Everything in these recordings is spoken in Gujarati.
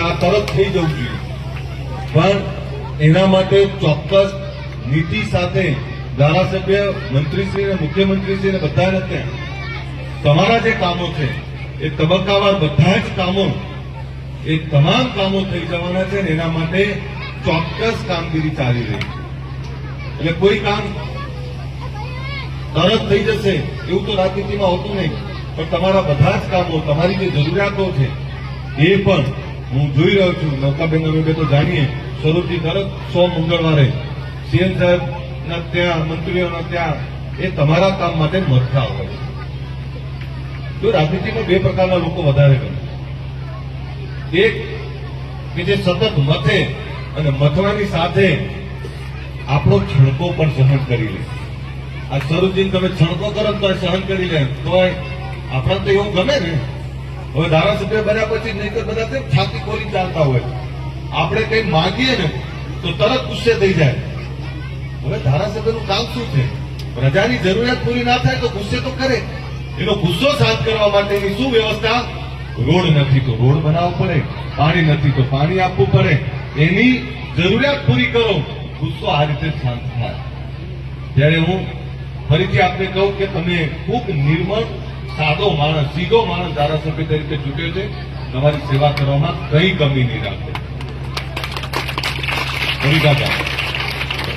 આ તરત થઈ જવું જોઈએ. પણ એના માટે ચોક્કસ નીતિ સાથે ધારાસભ્ય, મંત્રીશ્રી અને મુખ્યમંત્રીશ્રી અને બધાને ત્યાં. તમારા જે કામો છે, એ તબક્કાવાર બધા જ કામો, એ તમામ કામો થઈ જવાના છે એના માટે ચોક્કસ કામગીરી ચાલી રહી છે. એટલે કોઈ કામ તરત થઈ જશે એવું તો રાજનીતિમાં હોતું નહીં, પણ તમારા બધા જ કામો, તમારી જે જરૂરિયાતો છે, એ પણ હું જોઈ રહ્યો છું. નૌકાબેન અમે તો જાણીએ. શરૂથી તરત સો મંગળવારે સીએમ સાહેબના ત્યાં, મંત્રીઓના ત્યાં, એ તમારા કામ માટે મથતા હોય જો રાજનીતિમાં બે પ્રકારના લોકો વધારે ગમે એક, કે જે સતત મથે અને મથવાની સાથે આપણો છણકો પણ સહન કરી લે. આ શરૂથી તમે છણકો કરો તો સહન કરી લે. તો આપણને તો એવું ગમે ને. હવે ધારાસભ્ય બન્યા પછી નહીં તો બધા કેમ છાતી ખોલી ચાલતા હોય? આપણે કઈ માંગીએ ને તો તરત ગુસ્સે થઈ જાય. હવે ધારાસભ્યનું કામ શું છે? પ્રજાની જરૂરિયાત પૂરી ના થાય તો ગુસ્સે તો કરે. એનો ગુસ્સો શાંત કરવા માટેની શું વ્યવસ્થા? રોડ નથી તો રોડ બનાવવો પડે, પાણી નથી તો પાણી આપવું પડે. એની જરૂરિયાત પૂરી કરો. ગુસ્સો આ રીતે શાંત થાય. ત્યારે હું ફરીથી આપને કહું કે તમે ખૂબ નિર્મળ સાદો માણસ સીધો માણસ ધારાસભ્ય તરીકે ચૂંટ્યો છે. તમારી સેવા કરવામાં કઈ કમી નહીં રાખે. હરી કાકા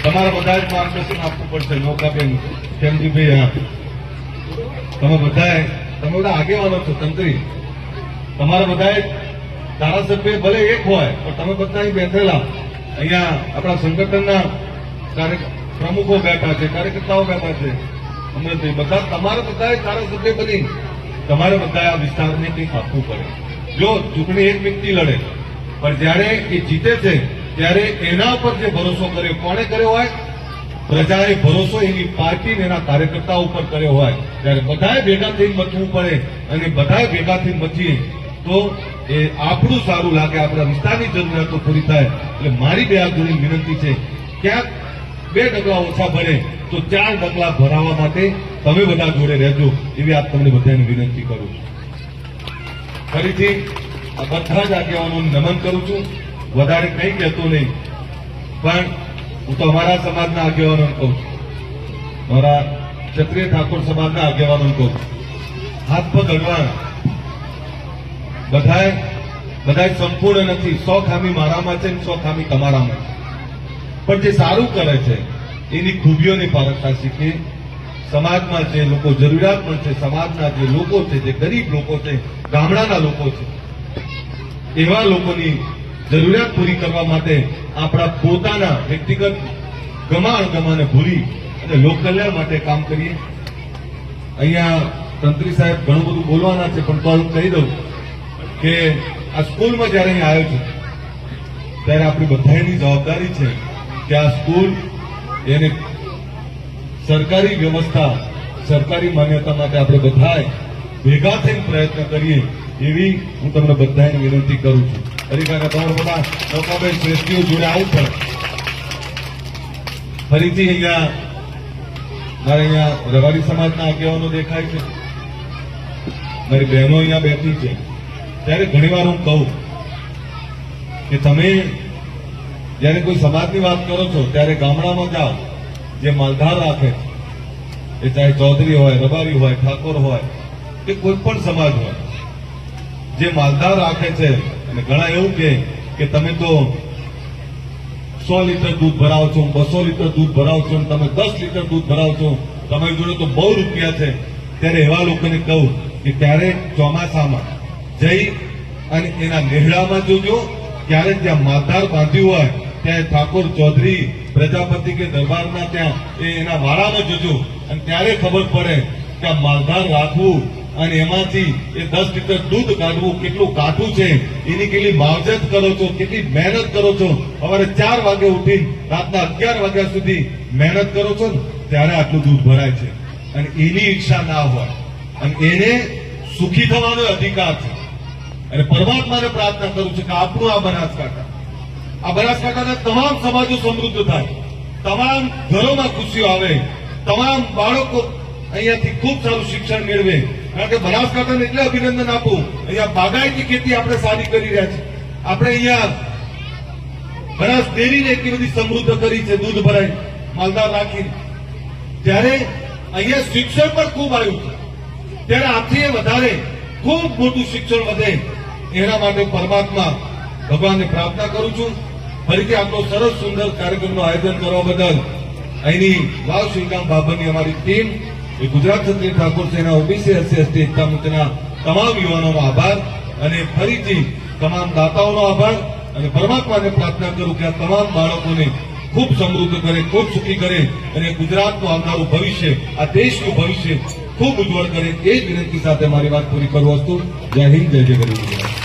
તમારા બધા જ માર્ગદર્શન આપવું પડશે, નૌકાબેન કેમજીભાઈ હા તમે બધાએ, તમે બધા આગેવાનો છો, તંત્રી. તમારા બધાએ ધારાસભ્ય ભલે એક હોય, પણ તમે બધા અહીં બેઠેલા. અહીંયા આપણા સંગઠનના પ્રમુખો બેઠા છે, કાર્યકર્તાઓ બેઠા છે. અમૃતભાઈ બધા તમારા બધાએ ધારાસભ્ય બની તમારે બધાએ આ વિસ્તારને કંઈક આપવું પડે. જો ચૂંટણી એક વ્યક્તિ લડે, પણ જ્યારે એ જીતે છે, ત્યારે એના ઉપર જે ભરોસો કર્યો, કોણે કર્યો હોય? પ્રજાએ ભરોસો એની પાર્ટી એના કાર્યકર્તા ઉપર કર્યો હોય. ત્યારે બધાએ ભેગા થઈને મચવું પડે અને બધાએ ભેગા થઈને મચીએ તો એ આપણું સારું લાગે. આપણા વિસ્તારની જરૂરિયાતો પૂરી થાય. એટલે મારી બે હાથ વિનંતી છે, ક્યાંક બે ડગલા ઓછા ભરે તો ચાર ડગલા ભરાવા માટે તમે બધા જોડે રહેજો એવી આપ તમને બધાને વિનંતી કરું છું. ફરીથી બધા જ આગેવાનોને નમન કરું છું. વધારે કંઈ કહેતો નહીં. પણ હું તો અમારા સમાજના આગેવાનોને કહું છું. મારા ક્ષત્રિય ઠાકોર સમાજના આગેવાનોને કહું છું. હાથ પગ અડવાણ. બધાએ બધા સંપૂર્ણ નથી. સો ખામી મારામાં છે સો ખામી તમારામાં છે. પણ જે સારું કરે છે, એની ખૂબીઓની પારખતા શીખીએ સમાજમાં જે લોકો જરૂરિયાતમંદ છે, સમાજના જે લોકો છે, જે ગરીબ લોકો છે, ગામડાના લોકો છે, એવા લોકોની જરૂરિયાત પૂરી કરવા માટે આપણા પોતાના વ્યક્તિગત ગમાણ ગમાને ભૂલી અને લોક કલ્યાણ માટે કામ કરીએ. અહીંયા તંત્રી સાહેબ ઘણું બધું બોલવાના છે, પણ તો હું કહી દઉં કે આ સ્કૂલમાં જયારે અહીંયા આવ્યો છું, ત્યારે આપણી બધાની જવાબદારી છે આ સ્કૂલ એને સરકારી વ્યવસ્થા, સરકારી માન્યતા માટે આપણે બધાએ ભેગા થઈને પ્રયત્ન કરીએ એવી હું તમને બધાને વિનંતી કરું છું. હરિકાકા તમારા બધા નૌકાભાઈ શ્રેષ્ઠીઓ જોડે આવું પડે ફરીથી અહીંયા મારે અહીંયા રવાડી સમાજના આગેવાનો દેખાય છે. મારી બહેનો અહીંયા બેઠી છે. ત્યારે ઘણીવાર હું કહું કે તમે જ્યારે કોઈ સમાજની વાત કરો છો, ત્યારે ગામડામાં જાઓ, જે માલધાર રાખે છે, એ ચાહે ચૌધરી હોય, રબારી હોય, ઠાકોર હોય, કે કોઈ પણ સમાજ હોય, જે માલધાર રાખે છે, અને ઘણા એવું કે તમે તો સો લીટર દૂધ ભરાવો છો, બસો લીટર દૂધ ભરાવો છો તમે દસ લીટર દૂધ ભરાવો છો તમારી જોડે તો બહુ રૂપિયા છે. ત્યારે એવા લોકોને કહું કે ત્યારે ચોમાસામાં જઈ અને એના નેહડામાં જોજો, ક્યારેક જ્યાં માલધાર બાંધ્યું હોય ત્યાં ઠાકોર ચૌધરી પ્રજાપતિ કે દરબારમાં ત્યાં એ એના વાળામાં જોજો અને ત્યારે ખબર પડે કે આ માલધાર રાખવું અને એમાંથી એ દસ લીટર દૂધ કાઢવું કેટલું કાઠું છે, એની કેટલી માવજત કરો છો, કેટલી મહેનત કરો છો. સવારે ચાર વાગે ઉઠી રાતના અગિયાર વાગ્યા સુધી મહેનત કરો છો ને, ત્યારે આટલું દૂધ ભરાય છે. અને એની ઈચ્છા ના હોય. અને એને સુખી થવાનો અધિકાર છે. અને પરમાત્માને પ્રાર્થના કરું છું કે આપણું આ બનાસકાંઠા આ બનાસકાંઠાના તમામ સમાજો સમૃદ્ધ થાય. તમામ ઘરોમાં ખુશીઓ આવે. તમામ બાળકો અહીંયાથી ખૂબ સારું શિક્ષણ મેળવે. કારણ કે બનાસકાંઠાને એટલે અભિનંદન આપું. અહીંયા બાગાયતી ખેતી આપણે સારી કરી રહ્યા છીએ. આપણે અહીંયા બનાસ ડેરીને એટલી બધી સમૃદ્ધ કરી છે, દૂધ ભરાય માલદાર રાખી ત્યારે અહીંયા શિક્ષણ પણ ખૂબ આવ્યું છે. ત્યારે આથી વધારે ખૂબ મોટું શિક્ષણ વધે. એના માટે પરમાત્મા ભગવાનને પ્રાર્થના કરું છું. ફરીથી આટલો સરસ સુંદર કાર્યક્રમનું આયોજન કરવા બદલ અહીંની વાવ શ્રીકામ બાબરની અમારી ટીમ, એ Gujarat Kshatriya Thakor Sena OBC SC ST એકતા મંચના તમામ યુવાનોનો આભાર અને ફરીથી તમામ દાતાઓનો આભાર અને પરમાત્માને પ્રાર્થના કરું કે આ તમામ બાળકોને ખૂબ સમૃદ્ધ કરે, ખૂબ સુખી કરે અને ગુજરાતનું આવનારું ભવિષ્ય, આ દેશનું ભવિષ્ય ખૂબ ઉજ્જવળ કરે, એ જ વિનંતી સાથે મારી વાત પૂરી કરું હતું જય હિન્દ, જય જય ગરીબ